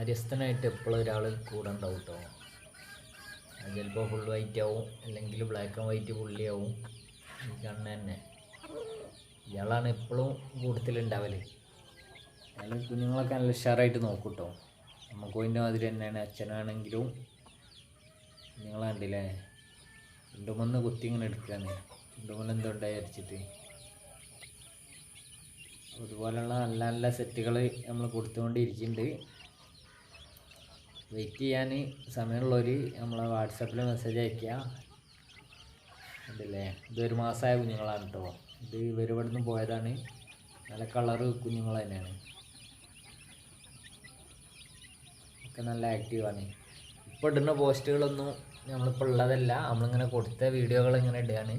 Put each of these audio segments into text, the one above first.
കാര്യസ്ഥനായിട്ട് എപ്പോഴും ഒരാൾ കൂടെ ഉണ്ടാവും കേട്ടോ ചിലപ്പോൾ ഫുൾ വൈറ്റ് ആവും അല്ലെങ്കിൽ ബ്ലാക്ക് ആൻഡ് വൈറ്റ് പുള്ളിയാവും. ഈ കണ്ണ് തന്നെ. ഇയാളാണ് എപ്പോഴും കൂട്ടത്തിലുണ്ടാവൽ അയാൾ കുഞ്ഞുങ്ങളൊക്കെ നല്ല ഉഷാറായിട്ട് നോക്കും കേട്ടോ. നമുക്ക് അതിന്റെ മാതിരി തന്നെയാണ് അച്ഛനാണെങ്കിലും നിങ്ങൾ കണ്ടില്ലേ? ചുണ്ടുമൊന്ന് കുത്തി ഇങ്ങനെ എടുക്കുകയാണ്. ചുണ്ടുമൊന്ന് എന്തോ ഉണ്ടായി അരിച്ചിട്ട് അതുപോലെയുള്ള നല്ല നല്ല സെറ്റുകൾ നമ്മൾ കൊടുത്തുകൊണ്ടിരിക്കുന്നുണ്ട്. വെയിറ്റ് ചെയ്യാൻ സമയമുള്ളവർ നമ്മളെ വാട്സപ്പിൽ മെസ്സേജ് അയയ്ക്കുക ഉണ്ടല്ലേ ഇതൊരു മാസമായ കുഞ്ഞുങ്ങളാണ് കേട്ടോ ഇത് ഇവരിവിടെ ഇവിടെ നിന്ന് പോയതാണ്. നല്ല കളർ കുഞ്ഞുങ്ങൾ തന്നെയാണ്. ഒക്കെ നല്ല ആക്റ്റീവാണ് ഇപ്പോൾ ഇടുന്ന പോസ്റ്റുകളൊന്നും നമ്മളിപ്പോൾ ഉള്ളതല്ല. നമ്മളിങ്ങനെ കൊടുത്ത വീഡിയോകൾ ഇങ്ങനെ ഇടുകയാണ്.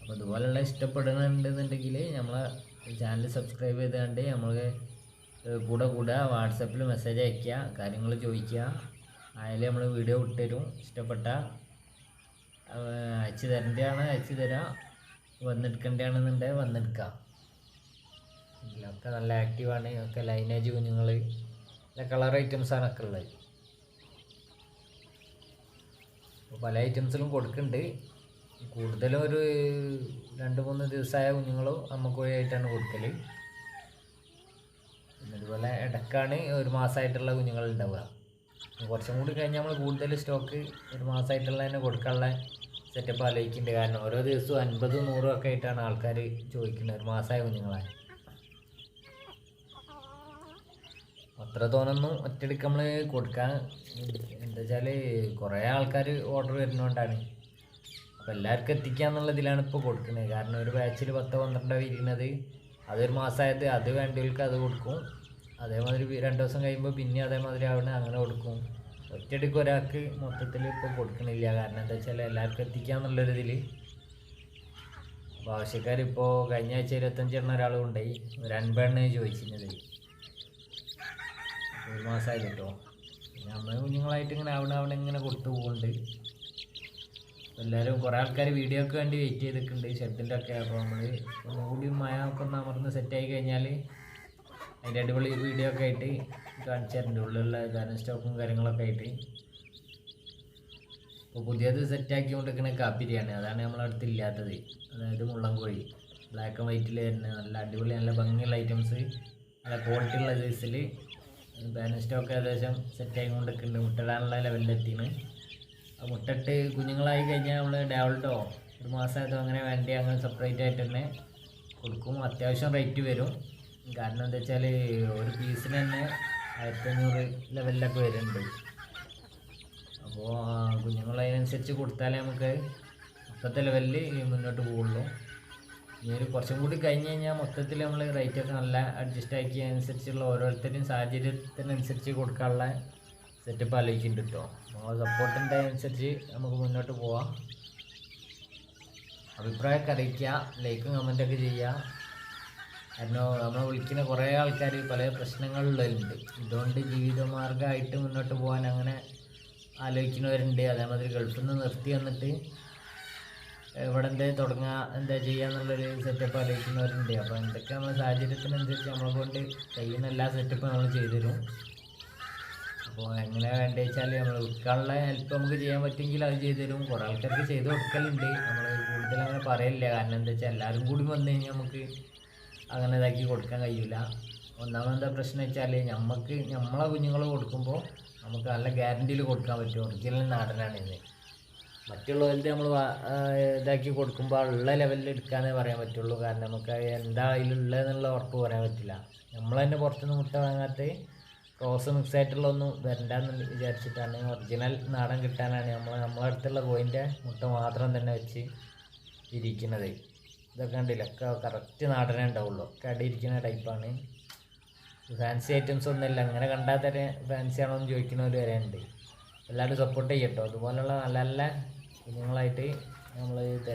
അപ്പോൾ ഇതുപോലെയുള്ള ഇഷ്ടപ്പെടുന്നുണ്ടെന്നുണ്ടെങ്കിൽ നമ്മളെ ചാനൽ സബ്സ്ക്രൈബ് ചെയ്തുകൊണ്ട് നമ്മൾ കൂടെ കൂടെ വാട്സപ്പിൽ മെസ്സേജ് അയയ്ക്കുക കാര്യങ്ങൾ ചോദിക്കുക. അതിൽ നമ്മൾ വീഡിയോ ഇട്ടുതരും ഇഷ്ടപ്പെട്ട അയച്ചു തരേണ്ടതാണ് അയച്ചു തരാം. വന്നെടുക്കേണ്ടതാണെന്നുണ്ടെങ്കിൽ വന്നെടുക്കാം. ഇതിലൊക്കെ നല്ല ആക്റ്റീവാണ് ഒക്കെ ലൈനേജ് കുഞ്ഞുങ്ങൾ കളർ ഐറ്റംസാണ് ഒക്കെ ഉള്ളത്. പല ഐറ്റംസിലും കൊടുക്കുന്നുണ്ട്. കൂടുതലും ഒരു രണ്ട് മൂന്ന് ദിവസമായ കുഞ്ഞുങ്ങളും നമുക്ക് ആയിട്ടാണ് കൊടുക്കൽ അതുപോലെ ഇടക്കാണ് ഒരു മാസമായിട്ടുള്ള കുഞ്ഞുങ്ങൾ ഉണ്ടാവുക കുറച്ചും കൂടി കഴിഞ്ഞാൽ നമ്മൾ കൂടുതൽ സ്റ്റോക്ക് ഒരു മാസമായിട്ടുള്ള തന്നെ കൊടുക്കാനുള്ള സെറ്റപ്പ് ആലോചിക്കുന്നുണ്ട് കാരണം ഓരോ ദിവസവും അൻപതും നൂറും ഒക്കെ ആയിട്ടാണ് ആൾക്കാർ ചോദിക്കുന്നത് ഒരു മാസമായ കുഞ്ഞുങ്ങളെ. അത്ര തോന്നുന്നു ഒറ്റയടിക്ക് നമ്മൾ കൊടുക്കാൻ എന്താ വെച്ചാൽ കുറേ ആൾക്കാർ ഓർഡർ വരുന്നതുകൊണ്ടാണ് അപ്പോൾ എല്ലാവർക്കും എത്തിക്കുക എന്നുള്ളതിലാണ് ഇപ്പോൾ കൊടുക്കുന്നത് കാരണം ഒരു ബാച്ചിൽ പത്തോ പന്ത്രണ്ടോ ഇരിക്കുന്നത് അതൊരു മാസമായത് അത് വേണ്ടവർക്ക് അത് കൊടുക്കും. അതേമാതിരി രണ്ട് ദിവസം കഴിയുമ്പോൾ പിന്നെ അതേമാതിരി ആവണ അങ്ങനെ കൊടുക്കും. ഒറ്റയടിക്ക് ഒരാൾക്ക് മൊത്തത്തിൽ ഇപ്പോൾ കൊടുക്കണില്ല. കാരണം എന്താ വെച്ചാൽ എല്ലാവർക്കും എത്തിക്കുക എന്നുള്ളൊരിതിൽ അപ്പോൾ ആവശ്യക്കാരിപ്പോൾ കഴിഞ്ഞ ആഴ്ച ഇരുപത്തഞ്ചെണ്ണ ഒരാൾ കൊണ്ടുപോയി. ഒരു അൻപെണ്ണ ചോദിച്ചിരുന്നത്. ഒരു മാസമായി കേട്ടോ നമ്മൾ കുഞ്ഞുങ്ങളായിട്ട് ഇങ്ങനെ അവിടെ അവിടെ ഇങ്ങനെ കൊടുത്തു പോകുന്നുണ്ട് എല്ലാവരും കുറേ ആൾക്കാർ വീഡിയോക്ക് വേണ്ടി വെയിറ്റ് ചെയ്തിട്ടുണ്ട്. ഷെഡിന്റെ ഒക്കെ. അപ്പോൾ നമ്മൾ ഒന്നുകൂടി മഴ ഒക്കെ ഒന്ന് അമർന്ന് സെറ്റായി കഴിഞ്ഞാൽ അതിന്റെ അടിപൊളി വീഡിയോ ഒക്കെ ആയിട്ട് കാണിച്ചു തരുന്നുണ്ട് ഉള്ളിലുള്ള ധാരണ സ്റ്റോക്കും കാര്യങ്ങളൊക്കെ ആയിട്ട്. ഇപ്പോൾ പുതിയത് സെറ്റാക്കി കൊണ്ടിരിക്കുന്ന കാപ്പിരിയാണ് അതാണ് നമ്മളെ അടുത്ത് ഇല്ലാത്തത്. അതായത് മുള്ളൻകോഴി ബ്ലാക്ക് ആൻഡ് വൈറ്റിൽ തന്നെ നല്ല അടിപൊളി നല്ല ഭംഗിയുള്ള ഐറ്റംസ് നല്ല ക്വാളിറ്റി ഉള്ള സൈസിൽ ബാലൻസ് സ്റ്റോക്ക് ഏകദേശം സെറ്റായി കൊണ്ടിരിക്കുന്നുണ്ട് മുട്ടയിടാനുള്ള ആ മുട്ടിട്ട് കുഞ്ഞുങ്ങളായി കഴിഞ്ഞാൽ നമ്മൾ ഡെവലട്ടോ ഒരു മാസമായതോ അങ്ങനെ വേണ്ടി അങ്ങനെ സെപ്പറേറ്റ് ആയിട്ട് തന്നെ കൊടുക്കും. അത്യാവശ്യം റേറ്റ് വരും. കാരണം എന്താ വെച്ചാൽ ഒരു പീസിന് തന്നെ ആയിരത്തഞ്ഞൂറ് ലെവലിലൊക്കെ വരുന്നുണ്ട്. അപ്പോൾ കുഞ്ഞുങ്ങളതിനനുസരിച്ച് കൊടുത്താലേ നമുക്ക് മൊത്തത്തെ ലെവലിൽ മുന്നോട്ട് പോകുള്ളൂ. ഇനി ഒരു കുറച്ചും കൂടി കഴിഞ്ഞ് കഴിഞ്ഞാൽ മൊത്തത്തിൽ നമ്മൾ റേറ്റൊക്കെ നല്ല അഡ്ജസ്റ്റ് ആക്കി അനുസരിച്ചുള്ള ഓരോരുത്തരുടെയും സാഹചര്യത്തിനനുസരിച്ച് കൊടുക്കാനുള്ള സെറ്റപ്പ് ആലോചിക്കുന്നുണ്ട് കേട്ടോ അപ്പോൾ സപ്പോർട്ടിന്റെ അനുസരിച്ച് നമുക്ക് മുന്നോട്ട് പോവാം. അഭിപ്രായമൊക്കെ അറിയിക്കുക ലൈക്കും കമന്റൊക്കെ ചെയ്യുക. കാരണം നമ്മളെ വിളിക്കുന്ന കുറേ ആൾക്കാർ പല പ്രശ്നങ്ങളുള്ളവരുണ്ട് ഇതുകൊണ്ട് ജീവിതമാർഗമായിട്ട് മുന്നോട്ട് പോകാൻ അങ്ങനെ ആലോചിക്കുന്നവരുണ്ട്. അതേമാതിരി ഗൾഫിൽ നിന്ന് നിർത്തി വന്നിട്ട് ഇവിടെ എന്താ തുടങ്ങുക എന്താ ചെയ്യുക എന്നുള്ളൊരു സെറ്റപ്പ് ആലോചിക്കുന്നവരുണ്ട്. അപ്പോൾ എന്തൊക്കെ നമ്മൾ സാഹചര്യത്തിനനുസരിച്ച് നമ്മളെ കൊണ്ട് കഴിയുന്ന എല്ലാ സെറ്റപ്പും നമ്മൾ ചെയ്തു തരും. അപ്പോൾ എങ്ങനെ വേണ്ടത് വെച്ചാൽ നമ്മൾ വിൽക്കാനുള്ള ഹെൽപ്പ് നമുക്ക് ചെയ്യാൻ പറ്റുമെങ്കിൽ അത് ചെയ്തു തരും. കുറേ ആൾക്കാർക്ക് ചെയ്ത് കൊടുക്കലുണ്ട്. നമ്മൾ കൂടുതൽ അങ്ങനെ പറയില്ല കാരണം എന്താ വെച്ചാൽ എല്ലാവരും കൂടി വന്നു കഴിഞ്ഞാൽ നമുക്ക് അങ്ങനെ ഇതാക്കി കൊടുക്കാൻ കഴിയില്ല ഒന്നാമത്തെ പ്രശ്നം വെച്ചാൽ നമുക്ക് നമ്മളെ കുഞ്ഞുങ്ങൾ കൊടുക്കുമ്പോൾ നമുക്ക് നല്ല ഗ്യാരണ്ടിയിൽ കൊടുക്കാൻ പറ്റും. ഒറിജിനൽ നാടനാണ് ഇത്. മറ്റുള്ളവരുടെ നമ്മൾ ഇതാക്കി കൊടുക്കുമ്പോൾ ഉള്ള ലെവലിൽ എടുക്കാനേ പറയാൻ പറ്റുള്ളൂ. കാരണം നമുക്ക് എന്താ അതിലുള്ളതെന്നുള്ള ഉറപ്പ് പറയാൻ പറ്റില്ല. നമ്മൾ തന്നെ പുറത്തുനിന്ന് മുട്ട വാങ്ങാത്ത റോസ് മിക്സ് ആയിട്ടുള്ള ഒന്നും വരണ്ടെന്ന് വിചാരിച്ചിട്ടാണ് ഒറിജിനൽ നാടൻ കിട്ടാനാണ് നമ്മൾ നമ്മളെ അടുത്തുള്ള കോയിന്റെ മുട്ട മാത്രം തന്നെ വെച്ച് ഇരിക്കുന്നത്. ഇതൊക്കെ കണ്ടില്ല? ഒക്കെ കറക്റ്റ് നാടനേ ഉണ്ടാവുള്ളൂ. ഒക്കെ അടിയിരിക്കുന്ന ടൈപ്പാണ് ഫാൻസി ഐറ്റംസ് ഒന്നുമില്ല. അങ്ങനെ കണ്ടാൽ തന്നെ ഫാൻസി ആണോ എന്ന് ചോദിക്കുന്നവർ വരെ ഉണ്ട്. എല്ലാവരും സപ്പോർട്ട് ചെയ്യട്ടോ. അതുപോലുള്ള നല്ല നല്ല കുഞ്ഞുങ്ങളായിട്ട് നമ്മൾ തരുന്ന